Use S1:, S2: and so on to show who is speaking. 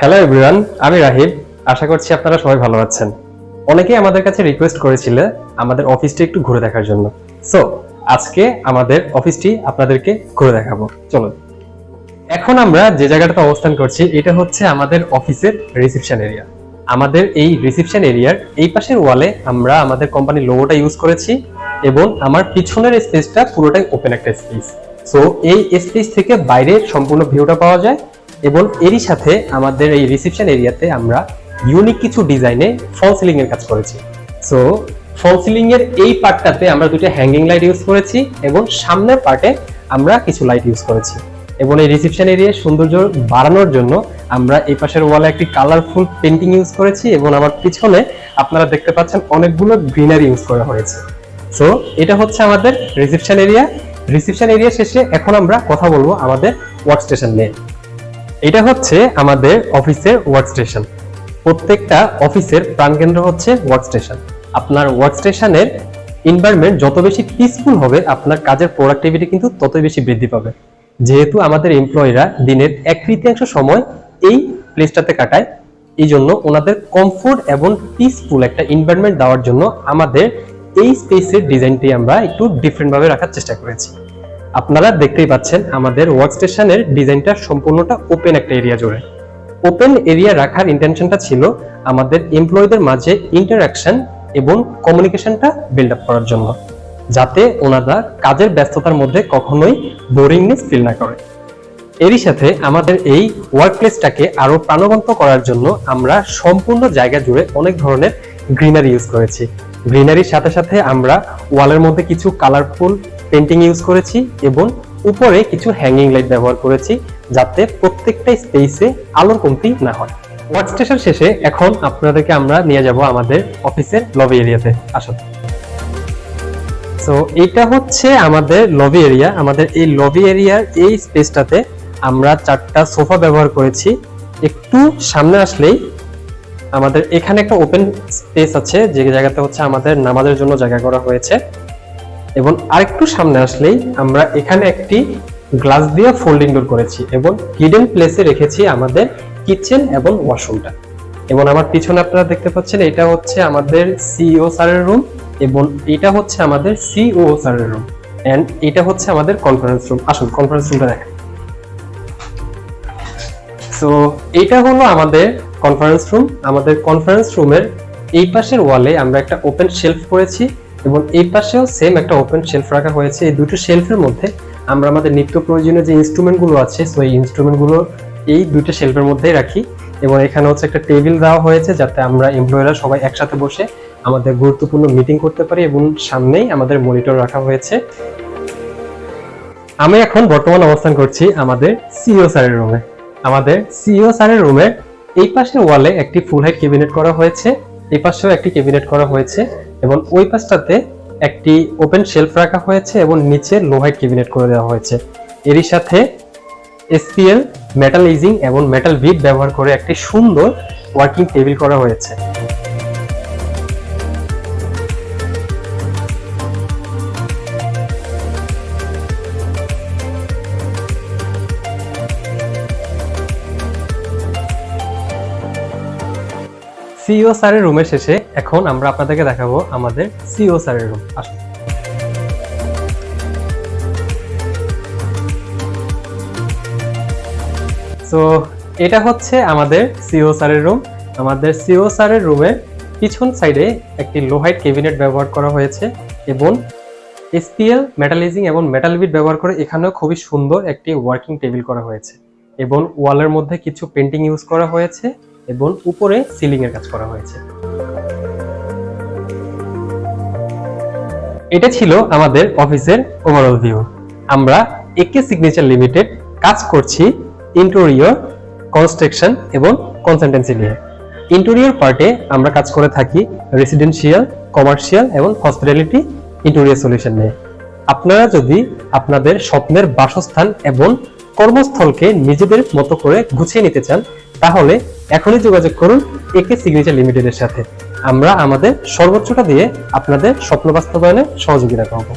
S1: Hello everyone আমি রাহিব। আশা করছি আপনারা সবাই ভালো আছেন। অনেকেই আমাদের কাছে রিকোয়েস্ট করেছিল আমাদের অফিসটি একটু ঘুরে দেখার জন্য। সো আজকে আমাদের অফিসটি আপনাদেরকে ঘুরে দেখাবো। চলুন। এখন আমরা যে জায়গাটাতে অবস্থান করছি, এটা হচ্ছে আমাদের অফিসের রিসেপশন এরিয়া আমাদের এই রিসেপশন এরিয়ার এই পাশের ওয়ালে আমরা আমাদের কোম্পানির লোগোটা ইউজ করেছি এবং আমার পিছনের স্পেসটা পুরোটাই ওপেন একটা স্পেস সো এই স্পেস থেকে বাইরের সম্পূর্ণ ভিউটা পাওয়া যায়। এবং এরই সাথে আমাদের এই রিসেপশন এরিয়াতে আমরা ইউনিক কিছু ডিজাইনে ফল সিলিং এর কাজ করেছি। সো ফল সিলিং এর এই পার্টটাতে আমরা দুটো হ্যাঙ্গিং লাইট ইউজ করেছি এবং সামনের পার্টে আমরা কিছু লাইট ইউজ করেছি। এবং এই রিসেপশন এরিয়ার সৌন্দর্য বাড়ানোর জন্য আমরা এই পাশের ওয়ালে একটি কালারফুল পেন্টিং ইউজ করেছি এবং আমার পিছনে আপনারা দেখতে পাচ্ছেন অনেকগুলো গ্রিনারি ইউজ করা হয়েছে। সো এটা হচ্ছে আমাদের রিসেপশন এরিয়া রিসেপশন এরিয়া শেষে এখন আমরা কথা বলব আমাদের ওয়ার্ক স্টেশন নিয়ে। এটা হচ্ছে আমাদের অফিসের ওয়ার্ক স্টেশন প্রত্যেকটা অফিসের প্রাণকেন্দ্র হচ্ছে ওয়ার্ক স্টেশন আপনার ওয়ার্ক স্টেশনের এনভায়রনমেন্ট যত বেশি পিসফুল হবে, আপনার কাজের প্রোডাক্টিভিটি কিন্তু ততই বেশি বৃদ্ধি পাবে। যেহেতু আমাদের এমপ্লয়িরা দিনের এক তৃতীয়াংশ সময় এই প্লেসটাতে কাটায়, এই জন্য ওনাদের কমফোর্ট এবং পিসফুল একটা এনভায়রনমেন্ট দেওয়ার জন্য আমাদের এই স্পেসের ডিজাইনটি আমরা একটু ডিফারেন্টভাবে রাখার চেষ্টা করেছি। আপনারা দেখতেই পাচ্ছেন আমাদের ওয়ার্ক স্টেশনের ডিজাইনটা সম্পূর্ণটা ওপেন একটা এরিয়া জুড়ে। ওপেন এরিয়া রাখার ইন্টেনশনটা ছিল আমাদের এমপ্লয়ীদের মাঝে ইন্টারাকশন এবং কমিউনিকেশনটা বিল্ড আপ করার জন্য, যাতে ওনারা কাজের ব্যস্ততার মধ্যে কখনোই বোরিংনেস ফিল না করে। এরই সাথে আমাদের এই ওয়ার্ক প্লেসটাকে আরও প্রাণবন্ত করার জন্য আমরা সম্পূর্ণ জায়গা জুড়ে অনেক ধরনের গ্রিনারি ইউজ করেছি। গ্রিনারির সাথে সাথে আমরা ওয়ালের মধ্যে কিছু কালারফুল পেন্টিং ইউজ করেছি এবং উপরে কিছু হ্যাঙ্গিং লাইট ব্যবহার করেছি যাতে প্রত্যেকটা স্পেসে আলোর কমতি না হয়। ওয়ার্ক স্টেশন শেষে এখন আপনাদেরকে আমরা নিয়ে যাব আমাদের অফিসের লবি এরিয়াতে আসুন। সো এটা হচ্ছে আমাদের লবি এরিয়া আমাদের এই লবি এরিয়ার এই স্পেসটাতে আমরা চারটা সোফা ব্যবহার করেছি। একটু সামনে আসলেই আমাদের এখানে একটা ওপেন স্পেস আছে, যে জায়গাতে হচ্ছে আমাদের নামাজের জন্য জায়গা করা হয়েছে। এবং আরেকটু সামনে আসলেই আমরা এখানে একটি গ্লাস দিয়ে ফোল্ডিং ডোর করেছি এবং হিডেন প্লেসে রেখেছি আমাদের কিচেন এবং ওয়াশরুমটা এবং আমার পিছনে আপনারা দেখতে পাচ্ছেন এটা হচ্ছে আমাদের সিইও স্যারের রুম এবং এটা হচ্ছে আমাদের সিও স্যারের রুম এন্ড এটা হচ্ছে আমাদের কনফারেন্স রুম আসুন কনফারেন্স রুমটা দেখেন সো এটা হলো আমাদের কনফারেন্স রুম আমাদের কনফারেন্স রুমের এই পাশের ওয়ালে আমরা একটা ওপেন শেলফ করেছি। এবং এই পাশেও সেম একটা ওপেন শেলফ রাখা হয়েছে। এই দুটো শেলফের মধ্যে আমরা আমাদের নিত্য প্রয়োজনীয় যে ইনস্ট্রুমেন্টগুলো আছে সো এই ইনস্ট্রুমেন্টগুলো এই দুটো শেলফের মধ্যেই রাখি। এবং এখানে হচ্ছে একটা টেবিল দেওয়া হয়েছে যাতে আমরা এমপ্লয়িরা সবাই একসাথে বসে আমাদের গুরুত্বপূর্ণ মিটিং করতে পারি এবং সামনেই আমাদের মনিটর রাখা হয়েছে। আমি এখন বর্তমান অবস্থান করছি আমাদের সিইও স্যারের রুমে আমাদের সিইও স্যারের রুমের এই পাশের ওয়ালে একটি ফুল হাইট ক্যাবিনেট করা হয়েছে। এই পাশেও একটি ক্যাবিনেট করা হয়েছে। এবং ওই পাশটাতে একটি ওপেন শেলফ রাখা হয়েছে এবং নিচে লো কেবিনেট করে দেওয়া হয়েছে। এরই সাথে এসপিএল মেটাল ইজিং এবং মেটাল ভিট ব্যবহার করে একটি সুন্দর ওয়ার্কিং টেবিল করা হয়েছে। সিইও স্যারের রুমের শেষে এখন আমরা আপনাদেরকে দেখাবো আমাদের সিইও স্যারের রুম আসুন। সো এটা হচ্ছে আমাদের সিও স্যারের রুম আমাদের সিও স্যারের রুমে পিছন সাইডে একটি লোহাইট ক্যাবিনেট ব্যবহার করা হয়েছে এবং এসপিএল মেটালিজিং এবং মেটাল বিট ব্যবহার করে এখানেও খুবই সুন্দর একটি ওয়ার্কিং টেবিল করা হয়েছে এবং ওয়ালের মধ্যে কিছু পেন্টিং ইউজ করা হয়েছে। এবং উপরে সিলিং এর কাজ করা হয়েছে। এটা ছিল আমাদের অফিসের ওভারঅল ভিউ আমরা একে সিগনেচার লিমিটেড কাজ করছি ইন্টেরিয়র কনস্ট্রাকশন এবং কনসালটেন্সি নিয়ে। ইন্টেরিয়র পার্টে আমরা কাজ করে থাকি রেসিডেন্সিয়াল কমার্শিয়াল এবং হসপিটালিটি ইন্টেরিয়র সলিউশন নিয়ে। আপনারা যদি আপনাদের স্বপ্নের বাসস্থান এবং কর্মস্থলকে নিজেদের মতো করে গুছিয়ে নিতে চান, তাহলে এখনই যোগাযোগ করুন একে সিগনেচার লিমিটেডের সাথে। আমরা আমাদের সর্বোচ্চটা দিয়ে আপনাদের স্বপ্ন বাস্তবায়নে সহযোগিতা করব।